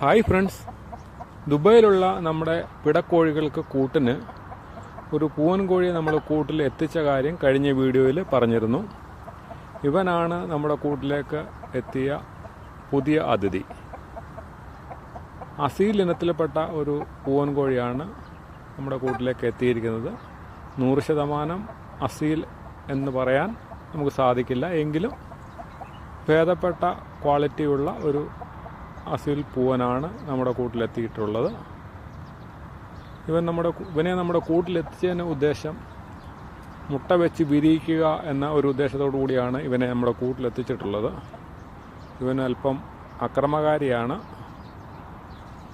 Hi friends. ദുബായിലുള്ള നമ്മുടെ പിടക്കോഴികൾക്ക് കൂട്ടിന് ഒരു പൂവൻ കോഴിയെ നമ്മൾ കൂട്ടിൽ എത്തിച്ച കാര്യം കഴിഞ്ഞ വീഡിയോയിൽ പറഞ്ഞിരുന്നു. ഇവനാണ് നമ്മുടെ കൂട്ടിലേക്ക് എത്തിയ പുതിയ അതിഥി. അസീൽ ഇനത്തിൽപ്പെട്ട ഒരു പൂവൻ കോഴിയാണ് നമ്മുടെ കൂട്ടിലേക്ക് എത്തിയിരിക്കുന്നത്. നൂറ് ശതമാനം അസീൽ എന്ന് പറയാൻ നമുക്ക് സാധിക്കില്ല. എങ്കിലും ഭേദപ്പെട്ട ക്വാളിറ്റിയുള്ള ഒരു അസീൽ പൂവനാണ് നമ്മുടെ കൂട്ടിലെത്തിയിട്ടുള്ളത്. ഇവൻ നമ്മുടെ ഇവനെ നമ്മുടെ കൂട്ടിലെത്തിച്ചതിന് ഉദ്ദേശം മുട്ട വെച്ച് വിരിയിക്കുക എന്ന ഒരു ഉദ്ദേശത്തോടു കൂടിയാണ് ഇവനെ നമ്മുടെ കൂട്ടിലെത്തിച്ചിട്ടുള്ളത്. ഇവൻ അല്പം അക്രമകാരിയാണ്.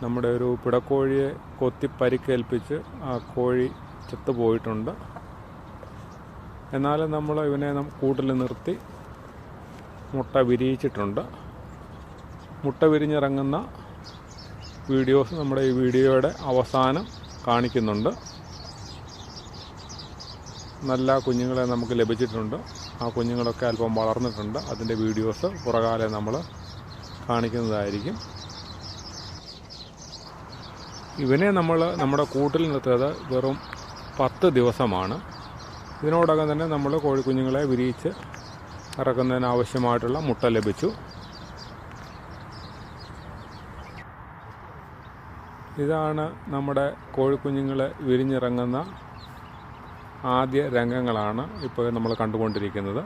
നമ്മുടെ ഒരു പിടക്കോഴിയെ കൊത്തി പരിക്കേൽപ്പിച്ച് ആ കോഴി ചത്തുപോയിട്ടുണ്ട്. എന്നാലും നമ്മൾ ഇവനെ കൂട്ടിൽ നിർത്തി മുട്ട വിരിയിച്ചിട്ടുണ്ട്. മുട്ട വിരിഞ്ഞിറങ്ങുന്ന വീഡിയോസ് നമ്മുടെ ഈ വീഡിയോയുടെ അവസാനം കാണിക്കുന്നുണ്ട്. നല്ല കുഞ്ഞുങ്ങളെ നമുക്ക് ലഭിച്ചിട്ടുണ്ട്. ആ കുഞ്ഞുങ്ങളൊക്കെ അല്പം വളർന്നിട്ടുണ്ട്. അതിന്റെ വീഡിയോസ് പുറകാലെ നമ്മൾ കാണിക്കുന്നതായിരിക്കും. ഇവനെ നമ്മൾ നമ്മുടെ കൂട്ടിൽ നിർത്തിയത് വെറും പത്ത് ദിവസമാണ്. ഇതിനോടകം തന്നെ നമ്മൾ കോഴിക്കുഞ്ഞുങ്ങളെ വിരിയിച്ച് ഇറക്കുന്നതിന് ആവശ്യമായിട്ടുള്ള മുട്ട ലഭിച്ചു. ഇതാണ് നമ്മുടെ കോഴിക്കുഞ്ഞുങ്ങൾ വിരിഞ്ഞിറങ്ങുന്ന ആദ്യ രംഗങ്ങളാണ് ഇപ്പോൾ നമ്മൾ കണ്ടുകൊണ്ടിരിക്കുന്നത്.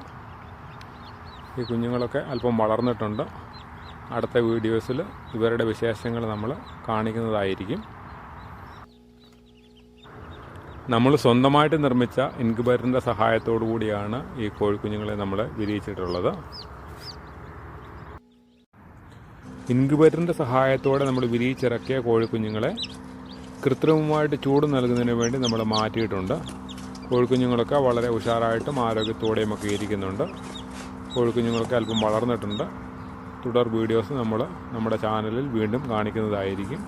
ഈ കുഞ്ഞുങ്ങളൊക്കെ അല്പം വളർന്നിട്ടുണ്ട്. അടുത്ത വീഡിയോസിൽ ഇവരുടെ വിശേഷങ്ങൾ നമ്മൾ കാണിക്കുന്നതായിരിക്കും. നമ്മൾ സ്വന്തമായിട്ട് നിർമ്മിച്ച ഇൻക്യുബേറ്ററിന്റെ സഹായത്തോടു കൂടിയാണ് ഈ കോഴിക്കുഞ്ഞുങ്ങളെ നമ്മൾ വിരിയിച്ചിട്ടുള്ളത്. ഇൻക്യുബേറ്ററിന്റെ സഹായത്തോടെ നമ്മൾ വിരിയിച്ചിറക്കിയ കോഴിക്കുഞ്ഞുങ്ങളെ കൃത്രിമമായിട്ട് ചൂട് നൽകുന്നതിന് വേണ്ടി നമ്മൾ മാറ്റിയിട്ടുണ്ട്. കോഴിക്കുഞ്ഞുങ്ങളൊക്കെ വളരെ ഉഷാറായിട്ടും ആരോഗ്യത്തോടെയും ഒക്കെ ഇരിക്കുന്നുണ്ട്. കോഴിക്കുഞ്ഞുങ്ങളൊക്കെ അല്പം വളർന്നിട്ടുണ്ട്. തുടർ വീഡിയോസ് നമ്മൾ നമ്മുടെ ചാനലിൽ വീണ്ടും കാണിക്കുന്നതായിരിക്കും.